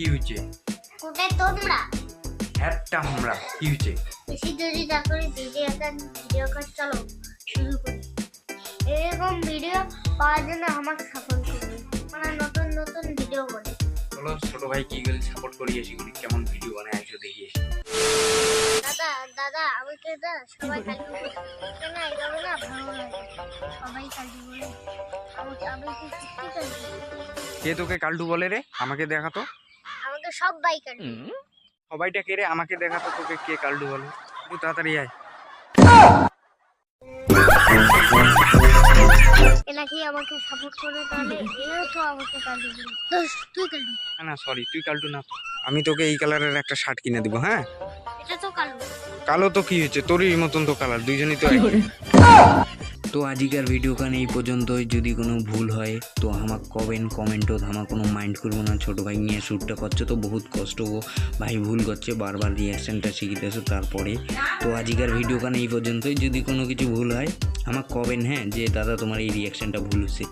কি হয়েছে? কোথায় তোমরা? হ্যাটটা আমরা কি হয়েছে? বেশি দেরি না করে ভিডিও ভিডিও কাজ চলো শুরু করি। এরকম ভিডিও পাওয়ার জন্য আমাকে সাপোর্ট করবে। মানে নতুন নতুন ভিডিও করে। চলো ছোট ভাই কি করে সাপোর্ট করি এসে করি কেমন ভিডিও বানায় আইসো দেখি এসে দাদা দাদা আমাকে দা সবাই কালকে বলে। কেন এইভাবে না ভালো লাগে। সবাই কালকে বলে। আমাকে আমি কি সত্যি কালকে কে তোকে কাল্টু বলে রে? আমাকে দেখাতো। আমাকে সব বাই সবাইটা কে রে? আমাকে দেখাতো তোকে কে কাল্টু বলে? একটু তাড়াতাড়ি আয়। এ নাকি আমাকে সাপোর্ট করে তাহলে? এও তো আমাকে তুই না সরি তুই কাল্টু না। আমি তোকে এই কালারের একটা শার্ট কিনে দিব হ্যাঁ? এটা তো কালকে কালো তো কি হয়েছে? তোরই মতন তো কালার দুইজনই তো একই। তো আজিকার ভিডিও কান এই পর্যন্তই। যদি কোনো ভুল হয়, তো আমাক কবেন কমেন্টও আমার কোনো মাইন্ড করব না। ছোটো ভাই নিয়ে শ্যুটটা করছে তো বহুত কষ্ট ভাই ভুল করছে, বারবার রিয়াকশানটা শিখিতেছে তারপরে। তো আজিকার ভিডিও কান এই পর্যন্তই। যদি কোনো কিছু ভুল হয় আমার কবেন হ্যাঁ যে, দাদা, তোমার এই রিয়াকশানটা ভুল হচ্ছে।